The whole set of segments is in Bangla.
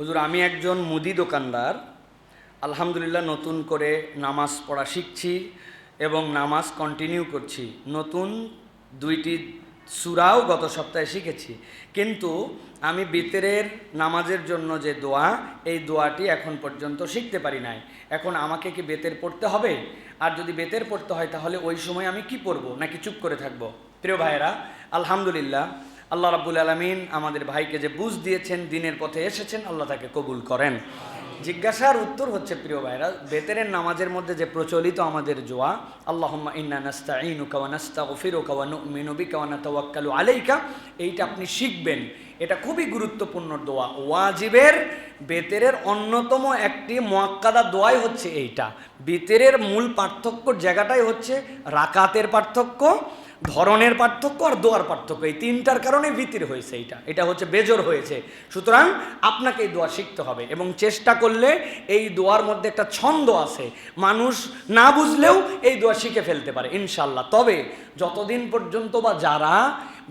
হুজুর, আমি একজন মুদি দোকানদার। আলহামদুলিল্লাহ নতুন করে নামাজ পড়া শিখছি এবং নামাজ কন্টিনিউ করছি। নতুন দুইটি সুরাও গত সপ্তাহে শিখেছি। কিন্তু আমি বিতরের নামাজের জন্য যে দোয়া, এই দোয়াটি এখন পর্যন্ত শিখতে পারি নাই। এখন আমাকে কি বেতের পড়তে হবে? আর যদি বেতের পড়তে হয় তাহলে ওই সময় আমি কি পড়ব? নাকি চুপ করে থাকব? প্রিয় ভাইয়েরা, আলহামদুলিল্লাহ আল্লাহ রাব্বুল আলমিন আমাদের ভাইকে যে বুঝ দিয়েছেন, দিনের পথে এসেছেন, আল্লাহ তাকে কবুল করেন। জিজ্ঞাসার উত্তর হচ্ছে, প্রিয় ভাইরা, বেতেরের নামাজের মধ্যে যে প্রচলিত আমাদের জোয়া, আল্লাহুম্মা বিকা ওয়া নাতাওয়াক্কালু আলাইকা, এইটা আপনি শিখবেন। এটা খুবই গুরুত্বপূর্ণ দোয়া। ওয়াজিবের বেতেরের অন্যতম একটি মোয়াক্কাদা দোয়াই হচ্ছে এইটা। বেতেরের মূল পার্থক্য জায়গাটাই হচ্ছে রাকাতের পার্থক্য ধরনের পার্থক্য আর দোয়ার পার্থক্য, এই তিনটার কারণে ভিতির হয়েছে এটা এটা হচ্ছে বেজর হয়েছে। সুতরাং আপনাকে এই দোয়া শিখতে হবে এবং চেষ্টা করলে এই দোয়ার মধ্যে একটা ছন্দ আছে। মানুষ না বুঝলেও এই দোয়া শিখে ফেলতে পারে ইনশাল্লাহ তবে যতদিন পর্যন্ত বা যারা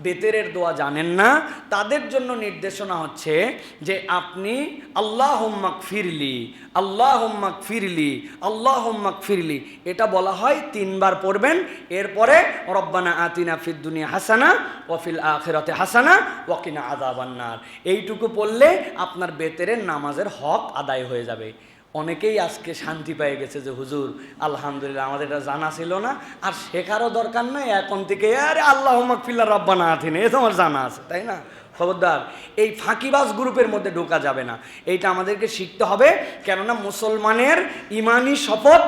বেতেরের দোয়া জানেন না, তাদের জন্য নির্দেশনা হচ্ছে যে আপনি আল্লাহ হোম্মাক ফিরলি আল্লাহ হোম্মাক ফিরলি আল্লাহ হোম্মাক ফিরলি এটা বলা হয় তিনবার পড়বেন, এরপরে রব্বানা আতিনা ফিদ দুনিয়া হাসানা ওয়াফিল আখেরাতে হাসানা ওয়াকিনা আদাবান্নার এইটুকু পড়লে আপনার বেতেরের নামাজের হক আদায় হয়ে যাবে। অনেকেই আজকে শান্তি পেয়ে গেছে যে, হুজুর, আলহামদুলিল্লাহ, আমাদের এটা জানা ছিল না। আর শেখারও দরকার নাই, এখন থেকে, আরে আল্লাহ মাকফিল্লা রব্বানা আথিনে এ তোমার জানা আছে, তাই না? খবরদার, এই ফাঁকিবাজ গ্রুপের মধ্যে ঢোকা যাবে না। এইটা আমাদেরকে শিখতে হবে, কেননা মুসলমানের ইমানি শপথ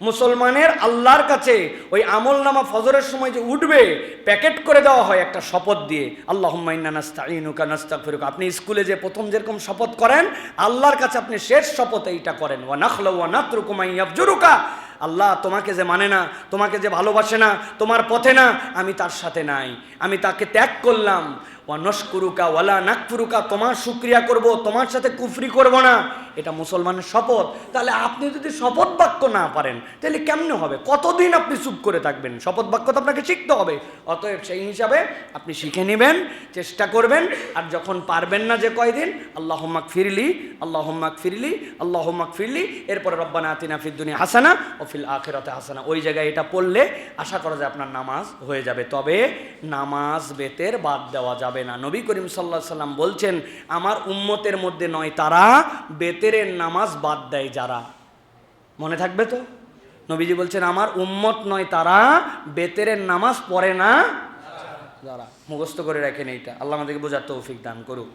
মুসলমানের আল্লাহর কাছে ওই আমল নামা ফজরের সময় যে উঠবে, প্যাকেট করে দেওয়া হয় একটা শপথ দিয়ে। আল্লাহ নাস্তাইনুকা নাস্তাগফিরুকা। আপনি স্কুলে যে প্রথম যেরকম শপথ করেন, আল্লাহর কাছে আপনি শেষ শপথ এইটা করেন। ওয়া নাখলা ওয়া নাতরুকুমাই ইয়াবজুরুকা আল্লাহ তোমাকে যে মানে না, তোমাকে যে ভালোবাসে না, তোমার পথে না, আমি তার সাথে নাই। আমি তাকে ত্যাগ করলাম। ওয়া নস্কুরুকা ওয়ালা নাকফুরুকা, তোমার শুক্রিয়া করব, তোমার সাথে কুফরি করব না। এটা মুসলমানের শপথ। তাহলে আপনি যদি শপথ বাক্য না পারেন, তাহলে কেমনে হবে? কতদিন আপনি চুপ করে থাকবেন? শপথ বাক্য তো আপনাকে শিখতে হবে। অতএব সেই হিসাবে আপনি শিখে নেবেন, চেষ্টা করবেন, আর যখন পারবেন না যে কয়দিন আল্লাহ হোম্মাক ফিরলি আল্লাহ হোম্মাক ফিরলি আল্লাহ হোম্মাক ফিরলি এরপরে রব্বানা আতিনা ফিদ্দুনি হাসানা ও ফিল আখেরাতে হাসানা। ওই জায়গায় এটা পড়লে আশা করা যায় আপনার নামাজ হয়ে যাবে। তবে নামাজ বেতের বাদ দেওয়া যাবে না। নবী করিম সাল্লাহ সাল্লাম বলছেন, আমার উম্মতের মধ্যে নয়, তারা বেতেরের নামাজ বাদ দেয় যারা। মনে থাকবে তো? নবীজি বলছেন, আমার উম্মত নয়, তারা বেতেরের নামাজ পড়ে না। যারা। মুখস্থ করে রাখেন এইটা। আল্লাহ আমাদেরকে বোঝার তৌফিক দান করুক।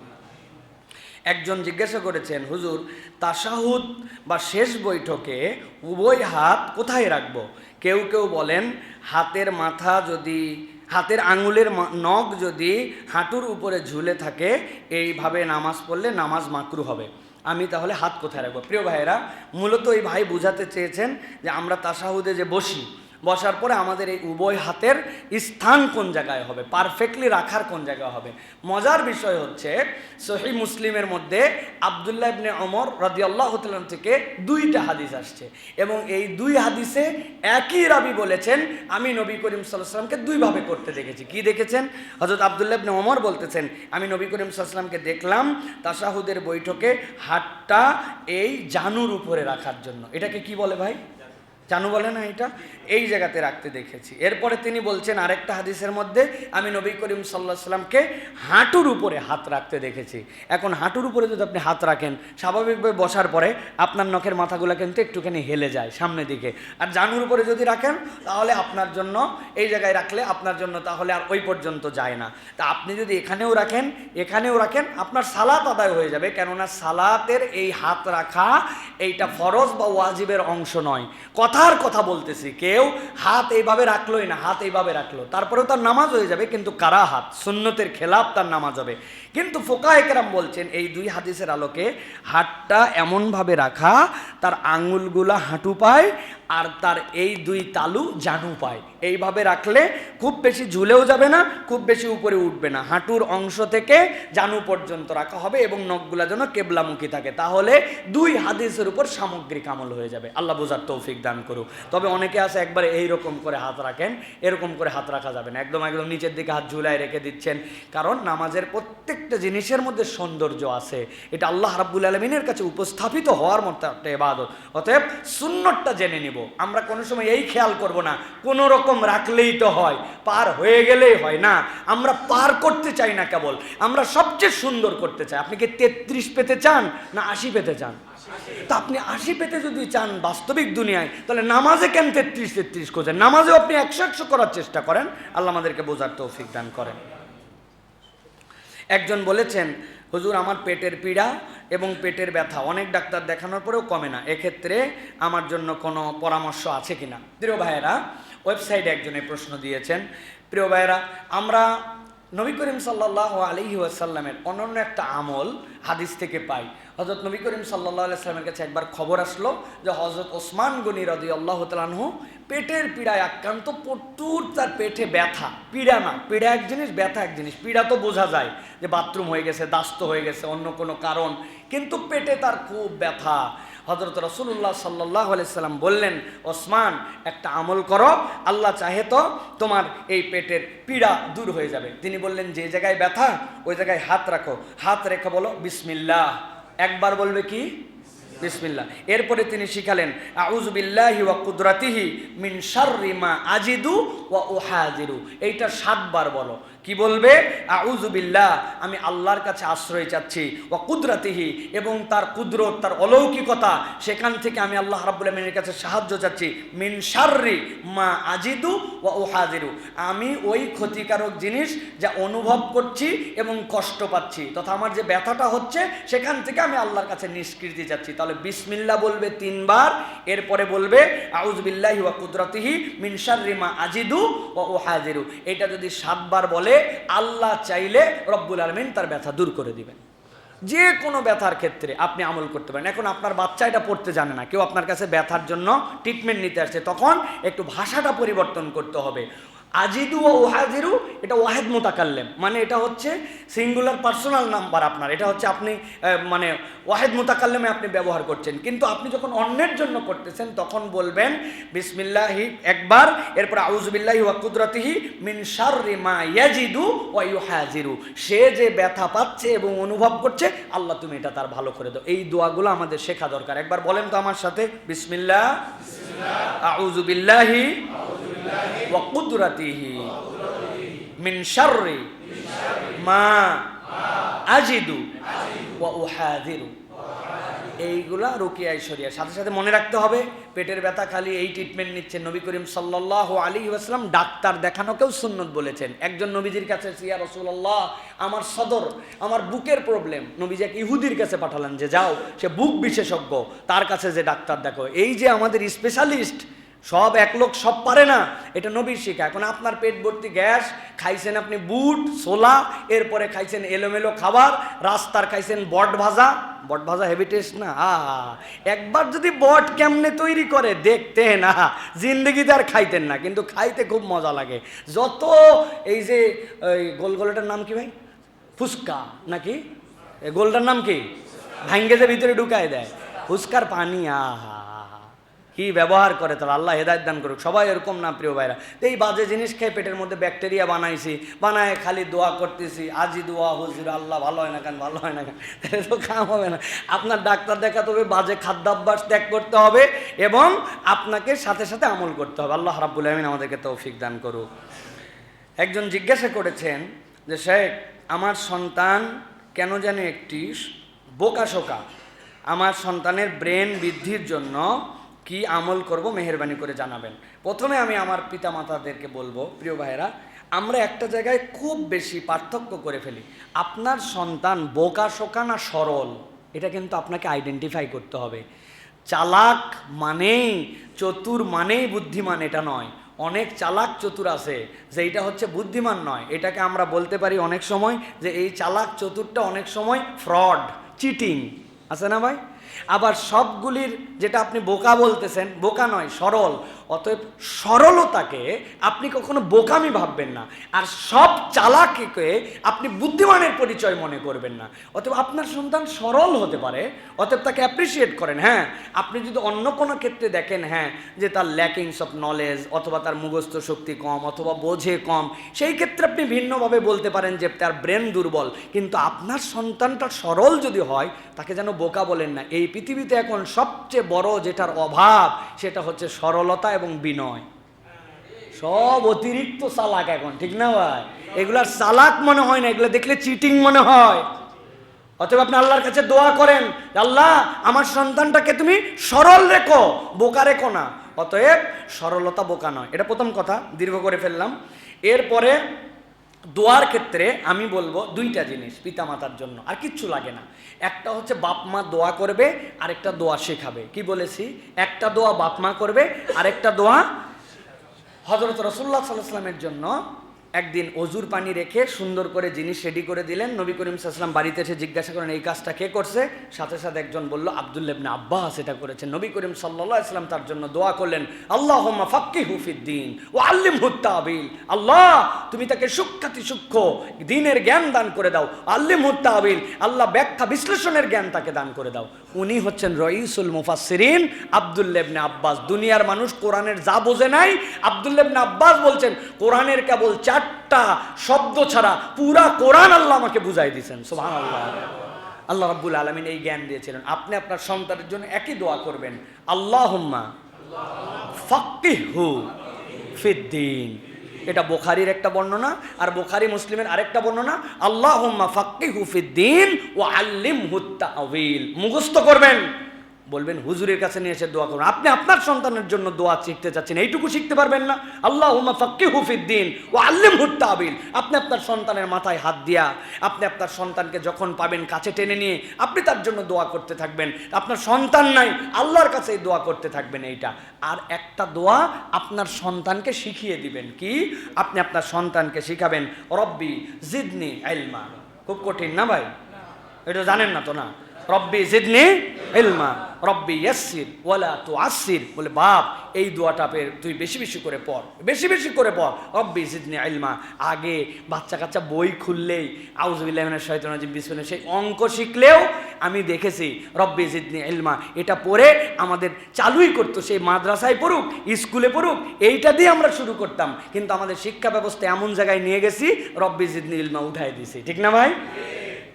একজন জিজ্ঞাসা করেছেন, হুজুর তাসাহুদ বা শেষ বৈঠকে উভয় হাত কোথায় রাখব? কেউ কেউ বলেন, হাতের মাথা যদি, হাতের আঙুলের নখ যদি হাঁটুর উপরে ঝুলে থাকে, এইভাবে নামাজ পড়লে নামাজ মাকরু হবে। আমি তাহলে হাত কোথায় রাখব? প্রিয় ভাইয়েরা, মূলত এই ভাই বোঝাতে চেয়েছেন যে আমরা তাসাহুদে যে বসি বসার পরে আমাদের এই উভয় হাতের স্থান কোন জায়গায় হবে? পারফেক্টলি রাখার কোন জায়গায় হবে? মজার বিষয় হচ্ছে, সহি মুসলিমের মধ্যে আবদুল্লাহ ইবনে অমর রাদিয়াল্লাহ তাআলা থেকে দুইটা হাদিস আসছে। এবং এই দুই হাদিসে একই রাবি বলেছেন, আমি নবী করিম সাল্লামকে দুইভাবে করতে দেখেছি। কি দেখেছেন? হজরত আবদুল্লাহ ইবনে অমর বলতেছেন, আমি নবী করিম সাল্লামকে দেখলাম তাসাহুদের বৈঠকে হাতটা এই জানুর উপরে রাখার জন্য। এটাকে কি বলে ভাই? জানু বলে না এটা? এই জায়গাতে রাখতে দেখেছি। এরপরে তিনি বলছেন, আরেকটা হাদিসের মধ্যে, আমি নবী করিম সাল্লাহ সাল্লামকে হাঁটুর উপরে হাত রাখতে দেখেছি। এখন হাঁটুর উপরে যদি আপনি হাত রাখেন, স্বাভাবিকভাবে বসার পরে আপনার নখের মাথাগুলো কিন্তু একটুখানি হেলে যায় সামনের দিকে। আর জানুর উপরে যদি রাখেন, তাহলে আপনার জন্য, এই জায়গায় রাখলে আপনার জন্য তাহলে আর ওই পর্যন্ত যায় না। তা আপনি যদি এখানেও রাখেন এখানেও রাখেন, আপনার সালাত আদায় হয়ে যাবে। কেননা সালাতের এই হাত রাখা, এইটা ফরজ বা ওয়াজিবের অংশ নয়। কথার কথা বলতেছি। কেউ হাত এইভাবে রাখলোই না, হাত এইভাবে রাখল। তারপরেও তার নামাজ হয়ে যাবে, কিন্তু কারা হাত? সুন্নতের খেলাপ তার নামাজ হবে। কিন্তু ফোকা একরাম বলছেন, এই দুই হাদিসের আলোকে হাতটা এমনভাবে রাখা, তার আঙুলগুলা হাঁটু পায় আর তার এই দুই তালু জানু পায় এইভাবে রাখলে খুব বেশি ঝুলেও যাবে না, খুব বেশি উপরে উঠবে না। হাঁটুর অংশ থেকে জানু পর্যন্ত রাখা হবে এবং নখগুলা যেন কেবলামুখী থাকে। তাহলে দুই হাদিসের উপর সামগ্রিক আমল হয়ে যাবে। আল্লাহ বোঝার তৌফিক দান করুক। তবে অনেকে আছে একবারে এইরকম করে হাত রাখেন, এরকম করে হাত রাখা যাবে না। একদম একদম নিচের দিকে হাত ঝুলায় রেখে দিচ্ছেন। কারণ নামাজের প্রত্যেকটা জিনিসের মধ্যে সৌন্দর্য আছে। এটা আল্লাহ রাব্বুল আলমিনের কাছে উপস্থাপিত হওয়ার মতো একটা এবাদত অতএব সুন্নতটা জেনে নিব। আমরা কোনো সময় এই খেয়াল করব না। কোনো রকম রাখলেই তো হয়, পার হয়ে গেলেই হয় না। আমরা পার করতে চাই না কেবল, আমরা সবচেয়ে সুন্দর করতে চাই। আপনি কি তেত্রিশ পেতে চান না আশি পেতে চান? তা আপনি আশি পেতে যদি চান বাস্তবিক দুনিয়ায়, তাহলে নামাজে কেন তেত্রিশ তেত্রিশ খোঁজেন? নামাজেও আপনি একশো একশো করার চেষ্টা করেন। আল্লাহ আমাদেরকে বোঝার তৌফিক দান করেন। একজন বলেছেন হুজুর, আমার পেটের পীড়া এবং পেটের ব্যথা। অনেক ডাক্তার দেখানোর পরেও কমে না। এক্ষেত্রে আমার জন্য কোনো পরামর্শ আছে কি না প্রিয় ভাইয়েরা, ওয়েবসাইটে একজনে প্রশ্ন দিয়েছেন। প্রিয় ভাইয়েরা, আমরা নবী করিম সাল্লাহ আলহি আসাল্লামের অনন্য একটা আমল হাদিস থেকে পাই। হজরত নবী করিম সাল্লাহ আলাইস্লামের কাছে একবার খবর আসলো যে হজরত ওসমান গনি রদি আল্লাহ তালানহু পেটের পীড়ায় আক্রান্ত, প্রচুর তার পেটে ব্যথা, পীড়া না, পীড়া এক জিনিস, ব্যথা এক জিনিস। পীড়া তো বোঝা যায় যে বাথরুম হয়ে গেছে, দাস্ত হয়ে গেছে অন্য কোনো কারণ, কিন্তু পেটে তার খুব ব্যথা। হজরত রসুল্লাহ সাল্লাহ আলাইসাল্লাম বললেন, ওসমান, একটা আমল করো, আল্লাহ চাহে তো তোমার এই পেটের পীড়া দূর হয়ে যাবে। তিনি বললেন, যে জায়গায় ব্যথা, ওই জায়গায় হাত রাখো। হাত রেখে বলো, বিসমিল্লাহ। একবার বলবে কি? বিসমিল্লাহ। এরপরে তিনি শিখালেন আউজ বিল্লাহি ওয়া কুদরাতিহি মিন শাররি মা আজিদু ওয়া উহাজিরু। এইটা সাতবার বলো। কি বলবে? আউযু বিল্লাহ, আমি আল্লাহর কাছে আশ্রয় চাচ্ছি। ওয়া কুদরাতিহি, এবং তার কুদরত, তার অলৌকিকতা, সেখান থেকে আমি আল্লাহ রাব্বুল আলামিনের কাছে সাহায্য চাচ্ছি। মিন মা আজিদু ও উহাজিরু। আমি ওই ক্ষতিকারক জিনিস যা অনুভব করছি এবং কষ্ট পাচ্ছি। তথা আমার যে ব্যথাটা হচ্ছে, সেখান থেকে আমি আল্লাহর কাছে নিষ্কৃতি চাচ্ছি। তাহলে বিসমিল্লা বলবে তিনবার, এরপরে বলবে আউজ বিল্লাহি ওয়া কুদরাতিহি মিন মা আজিদু ও উহাজিরু। এটা যদি সাতবার বলে আল্লাহ চাইলে রব্বুল আলমিন তার ব্যথা দূর করে দিবেন। যে কোনো ব্যথার ক্ষেত্রে আপনি আমল করতে পারেন। এখন আপনার বাচ্চা এটা পড়তে জানে না। কেউ আপনার কাছে ব্যথার জন্য ট্রিটমেন্ট নিতে আসছে, তখন একটু ভাষাটা পরিবর্তন করতে হবে। আজিদু ও ওহাজিরু এটা ওয়াহেদ মোতাকাল্লেম। মানে এটা হচ্ছে সিঙ্গুলার পার্সোনাল নাম্বার আপনার। এটা হচ্ছে আপনি মানে ওয়াহেদ মোতাকাল্লেমে আপনি ব্যবহার করছেন। কিন্তু আপনি যখন অন্যের জন্য করতেছেন, তখন বলবেন, বিসমিল্লাহি, একবার, এরপর আউজবিল্লাহি ওয়া কুদরতিহি মিন শাররি মা ইয়াজিদু ওয়া ইউহাজিরু। সে যে ব্যথা পাচ্ছে এবং অনুভব করছে, আল্লাহ তুমি এটা তার ভালো করে দাও। এই দোয়াগুলো আমাদের শেখা দরকার। একবার বলেন তো আমার সাথে, বিসমিল্লাহ আউজুবিল্লাহি ওয়া কুদরাতিহি মিন শাররি মা আজিদু ওয়া উহাদিরু এইগুলা রুকিয়া ঐশ্বরিয়া সাথে সাথে মনে রাখতে হবে, পেটের ব্যথা খালি এই ট্রিটমেন্ট নিচ্ছেন নবী করিম সাল্লাহ আলী আসলাম ডাক্তার দেখানোকেও সুন্নত বলেছেন। একজন নবীজির কাছে সিয়া রসুল্লাহ আমার সদর, আমার বুকের প্রবলেম নবীজি এক ইহুদির কাছে পাঠালেন যে, যাও। সে বুক বিশেষজ্ঞ, তার কাছে যে ডাক্তার দেখো। এই যে আমাদের স্পেশালিস্ট সব এক লোক সব পারে না। এটা নবীর শিখা এখন আপনার পেট ভর্তি গ্যাস, খাইছেন আপনি বুট, ছোলা, এরপরে খাইছেন এলোমেলো খাবার, রাস্তার খাইছেন বট ভাজা। বট ভাজা হেভি না? আ, একবার যদি বট কেমনে তৈরি করে, দেখতেন না জিন্দগিতে আর খাইতেন না। কিন্তু খাইতে খুব মজা লাগে। যত এই যে, ওই গোলগোলাটার নাম কি ভাই? ফুচকা নাকি? গোলটার নাম কি? ভাঙ্গে যে ভিতরে ঢুকায় দেয়। ফুচকার পানি, আহা। কি ব্যবহার করে তারা, আল্লাহ হেদায়ত দান করুক। সবাই এরকম না, প্রিয় ভাইরা? এই বাজে জিনিস খেয়ে পেটের মধ্যে ব্যাকটেরিয়া বানাইছি, বানায় খালি দোয়া করতেছি, আজি দোয়া, হুজুর, আল্লাহ ভালো হয় না কেন, ভালো হয় না কেন? তাহলে তো কাম হবে না। আপনার ডাক্তার দেখাতে হবে, বাজে খাদ্যাভ্যাস ত্যাগ করতে হবে এবং আপনাকে সাথে সাথে আমল করতে হবে। আল্লাহ রাব্বুল আমিন আমাদেরকে তৌফিক দান করুক। একজন জিজ্ঞাসা করেছেন যে, শেখ, আমার সন্তান কেন যেন একটি বোকাশোকা আমার সন্তানের ব্রেন বৃদ্ধির জন্য কি আমল করব মেহরবানি করে জানাবেন। প্রথমে আমি আমার পিতামাতাদেরকে বলব, প্রিয় ভাইয়েরা, আমরা একটা জায়গায় খুব বেশি পার্থক্য করে ফেলি। আপনার সন্তান বোকা, শোকা না সরল? এটা কিন্তু আপনাকে আইডেন্টিফাই করতে হবে। চালাক মানেই, চতুর মানেই বুদ্ধিমান এটা নয়। অনেক চালাক চতুর আছে, যে এটা হচ্ছে বুদ্ধিমান নয়। এটাকে আমরা বলতে পারি অনেক সময় যে এই চালাক চতুরটা অনেক সময় ফ্রড চিটিং আছে না ভাই? আবার সবগুলির যেটা আপনি বোকা বলতেছেন বোকা নয় সরল। অতএব সরলতাকে আপনি কখনো বোকামি ভাববেন না। আর সব চালাকিকে আপনি বুদ্ধিমানের পরিচয় মনে করবেন না। অতএব আপনার সন্তান সরল হতে পারে, অতএব তাকে অ্যাপ্রিসিয়েট করেন। হ্যাঁ আপনি যদি অন্য কোনো ক্ষেত্রে দেখেন হ্যাঁ যে তার ল্যাকিংস অফ নলেজ অথবা তার মুখস্থ শক্তি কম অথবা বোঝে কম, সেই ক্ষেত্রে আপনি ভিন্নভাবে বলতে পারেন যে তার ব্রেন দুর্বল। কিন্তু আপনার সন্তানটা সরল যদি হয়, তাকে যেন বোকা বলেন না। এই পৃথিবীতে এখন সবচেয়ে বড় যেটার অভাব, সেটা হচ্ছে সরলতা এবং বিনয়। সব অতিরিক্ত সালাক এখন, ঠিক না ভাই? এগুলার সালাক মনে হয় না, এগুলো দেখলে চিটিং মনে হয়। অতএব আপনি আল্লাহর কাছে দোয়া করেন আল্লাহ, আমার সন্তানটাকে তুমি সরল রেখো, বোকা রেখো না। অতএব সরলতা বোকা নয়। এটা প্রথম কথা, দীর্ঘ করে ফেললাম। এরপরে দোয়ার ক্ষেত্রে আমি বলব দুইটা জিনিস পিতা মাতার জন্য, আর কিচ্ছু লাগে না। একটা হচ্ছে বাপ মা দোয়া করবে আর একটা দোয়া শেখাবে। কি বলেছি? একটা দোয়া বাপ মা করবে, আরেকটা দোয়া হজরত রসুল্লাহ সাল্লাহামের জন্য একদিন অজুর পানি রেখে সুন্দর করে জিনিস রেডি করে দিলেন। নবী করিম সাল্লাম বাড়িতে এসে জিজ্ঞাসা করেন এই কাজটা কে করছে? সাথে সাথে একজন বলল আবদুল্লেবনে আব্বাস এটা করেছেন। নবী করিম সাল্লাহ ইসলাম তার জন্য দোয়া করলেন আল্লাহ ফাক্কি হুফিদ্দিন ও আল্লিম হুত্তাবিল আল্লাহ, তুমি তাকে সুখ্যাতি সূক্ষ্ম দিনের জ্ঞান দান করে দাও। আল্লিম হুত্তাবিল আল্লাহ ব্যাখ্যা বিশ্লেষণের জ্ঞান তাকে দান করে দাও। উনি হচ্ছেন রইসুল মুফাসসিরিন আবদুল্লেবনে আব্বাস। দুনিয়ার মানুষ কোরআনের যা বোঝে নাই আবদুল্লেবনে আব্বাস বলছেন, কোরআনের কেবল চারটা শব্দ ছাড়া পুরা কোরআন আল্লাহ আমাকে বুঝাই দিয়েছেন। সোহান আল্লাহ আল্লাহ রাব্বুল আলমিন এই জ্ঞান দিয়েছিলেন। আপনি আপনার সন্তানের জন্য একই দোয়া করবেন আল্লাহ ফাক্কিহু ফিদ্দিন এটা বোখারির একটা বর্ণনা আর বোখারি মুসলিমের আরেকটা বর্ণনা আল্লাহ ফাক্কি হুফিদ্দিন ও আল্লিম হুত্তা মুখস্থ করবেন। বলবেন, হুজুরের কাছে নিয়ে এসে দোয়া করুন। আপনি আপনার সন্তানের জন্য দোয়া শিখতে চাচ্ছেন, এইটুকু শিখতে পারবেন না। আল্লাহ ফাক্কি হুফিদ্দিন ও আল্লিম হুত্তাবিল আপনি আপনার সন্তানের মাথায় হাত দিয়া, আপনি আপনার সন্তানকে যখন পাবেন কাছে টেনে নিয়ে, আপনি তার জন্য দোয়া করতে থাকবেন। আপনার সন্তান নাই, আল্লাহর কাছে দোয়া করতে থাকবেন এইটা। আর একটা দোয়া আপনার সন্তানকে শিখিয়ে দিবেন। কি? আপনি আপনার সন্তানকে শিখাবেন, রব্বি জিদনি এলমা খুব কঠিন না ভাই? এটা জানেন না তো না? রব্বি জিদনি এলমা রব্বি ইয়াসির ওয়ালা তু আসির বলে, বাপ, এই দোয়াটা তুই বেশি বেশি করে পড়, বেশি বেশি করে পড়, রব্বি জিদনি এলমা আগে বাচ্চা কাচ্চা বই খুললেই আউজবিল্লাহমিনের শয়তনাজিম বিসমিল্লাহ, সেই অঙ্ক শিখলেও আমি দেখেছি, রব্বি জিদনি এলমা এটা পড়ে আমাদের চালুই করতো, সেই মাদ্রাসায় পড়ুক, স্কুলে পড়ুক, এইটা দিয়ে আমরা শুরু করতাম। কিন্তু আমাদের শিক্ষা ব্যবস্থা এমন জায়গায় নিয়ে গেছি, রব্বি জিদনি ইলমা উঠাই দিছি ঠিক না ভাই?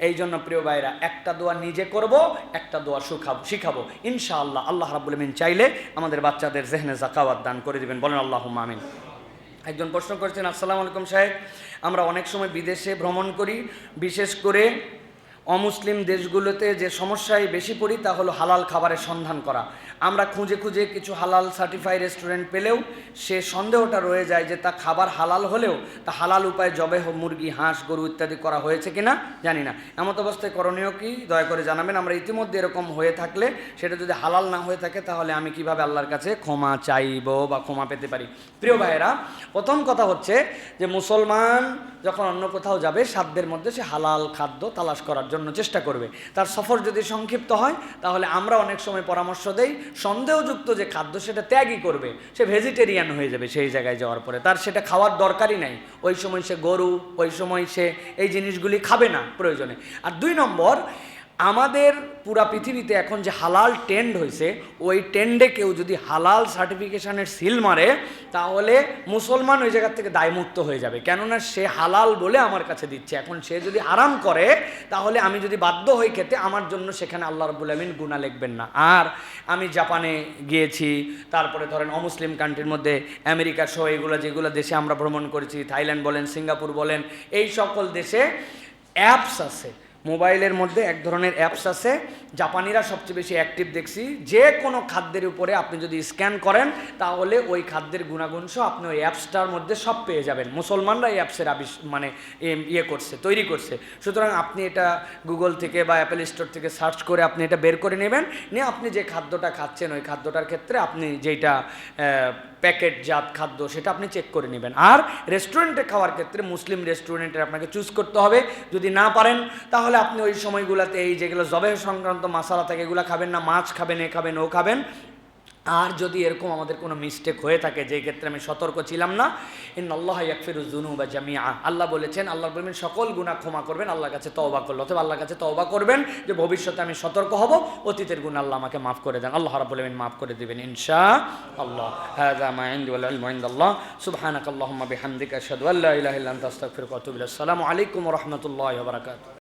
এই জন্য প্রিয় ভাইরা একটা দোয়া নিজে করব, একটা দোয়া শুখাবো শিখাবো। ইনশাআল্লাহ আল্লাহ রাবুল মিন চাইলে আমাদের বাচ্চাদের জেহনে জাকাওয়াত দান করে দেবেন। বলেন আল্লাহ আমিন। একজন প্রশ্ন করেছেন, আসসালামু আলাইকুম সাহেব, আমরা অনেক সময় বিদেশে ভ্রমণ করি, বিশেষ করে অমুসলিম দেশগুলোতে যে সমস্যায় বেশি পড়ি তা হলো হালাল খাবারের সন্ধান করা। আমরা খুঁজে খুঁজে কিছু হালাল সার্টিফাই রেস্টুরেন্ট পেলেও সে সন্দেহটা রয়ে যায় যে তা খাবার হালাল হলেও তা হালাল উপায়ে জবে মুরগি, হাঁস, গরু ইত্যাদি করা হয়েছে কিনা জানি না। এমত অবস্থায় করণীয় কি? দয়া করে জানাবেন। আমরা ইতিমধ্যে এরকম হয়ে থাকলে সেটা যদি হালাল না হয়ে থাকে তাহলে আমি কীভাবে আল্লাহর কাছে ক্ষমা চাইব বা ক্ষমা পেতে পারি? প্রিয় ভাইয়েরা, প্রথম কথা হচ্ছে যে মুসলমান যখন অন্য কোথাও যাবে, সাধ্যের মধ্যে সে হালাল খাদ্য তালাশ করার জন্য চেষ্টা করবে। তার সফর যদি সংক্ষিপ্ত হয়, তাহলে আমরা অনেক সময় পরামর্শ দেই, সন্দেহযুক্ত যে খাদ্য সেটা ত্যাগই করবে, সে ভেজিটেরিয়ান হয়ে যাবে সেই জায়গায় যাওয়ার পরে। তার সেটা খাওয়ার দরকারই নাই। ওই সময় সে গরু, ওই সময় সে এই জিনিসগুলি খাবে না প্রয়োজনে। আর দুই নম্বর আমাদের পুরা পৃথিবীতে এখন যে হালাল টেন্ড হয়েছে ওই টেন্ডে কেউ যদি হালাল সার্টিফিকেশনের সিল মারে, তাহলে মুসলমান ওই জায়গার থেকে দায়মুক্ত হয়ে যাবে। কেননা সে হালাল বলে আমার কাছে দিচ্ছে। এখন সে যদি আরাম করে, তাহলে আমি যদি বাধ্য হই খেতে, আমার জন্য সেখানে আল্লাহ রবুল আমিন গুণা লিখবেন না। আর আমি জাপানে গিয়েছি, তারপরে ধরেন অমুসলিম কান্ট্রির মধ্যে, আমেরিকা সহ এগুলো যেগুলো দেশে আমরা ভ্রমণ করেছি, থাইল্যান্ড বলেন, সিঙ্গাপুর বলেন, এই সকল দেশে অ্যাপস আছে। মোবাইলের মধ্যে এক ধরনের অ্যাপস আছে। জাপানিরা সবচেয়ে বেশি অ্যাক্টিভ দেখছি। যে কোনো খাদ্যের উপরে আপনি যদি স্ক্যান করেন তাহলে ওই খাদ্যের গুণাগুণ আপনি ওই অ্যাপসটার মধ্যে সব পেয়ে যাবেন। মুসলমানরা এই অ্যাপসের আবিষ মানে ইয়ে করছে তৈরি করছে। সুতরাং আপনি এটা গুগল থেকে বা অ্যাপেল স্টোর থেকে সার্চ করে আপনি এটা বের করে নেবেন। নিয়ে আপনি যে খাদ্যটা খাচ্ছেন ওই খাদ্যটার ক্ষেত্রে আপনি আহ, প্যাকেটজাত খাদ্য সেটা আপনি চেক করে নেবেন। আর রেস্টুরেন্টে খাওয়ার ক্ষেত্রে মুসলিম রেস্টুরেন্টে আপনাকে চুজ করতে হবে। যদি না পারেন, তাহলে আপনি ওই সময়গুলোতে এই যেগুলো জবে সংক্রান্ত মশালা থাকে, এগুলো খাবেন না, মাছ খাবেন, এ খাবেন, ও খাবেন। আর যদি এরকম আমাদের কোনো মিস্টেক হয়ে থাকে যে ক্ষেত্রে আমি সতর্ক ছিলাম না ইন আল্লাহ ইয়াকফিরুজুনু বা জামিয়া আল্লাহ বলেছেন আল্লাহ বলবেন সকল গুনাহ ক্ষমা করবেন, আল্লাহর কাছে তওবা করলে। অথবা আল্লাহর কাছে তওবা করবেন যে ভবিষ্যতে আমি সতর্ক হব, অতীতের গুণ আল্লাহ আমাকে মাফ করে দেন। আল্লাহ রাব্বুল আলামিন মাফ করে দিবেন ইনশা আল্লাহ হাযা মা ইনদি ওয়াল ইলমু ইনদাল্লাহ। সুবহানাকাল্লাহুম্মা বিহামদিকা আশহাদু আল্লা ইলাহা ইল্লা আনতা আস্তাগফিরুকা ওয়া আতুবু ইলাইক। আসসালামু আলাইকুম ওয়া রাহমাতুল্লাহি ওয়া বারাকাতুহু।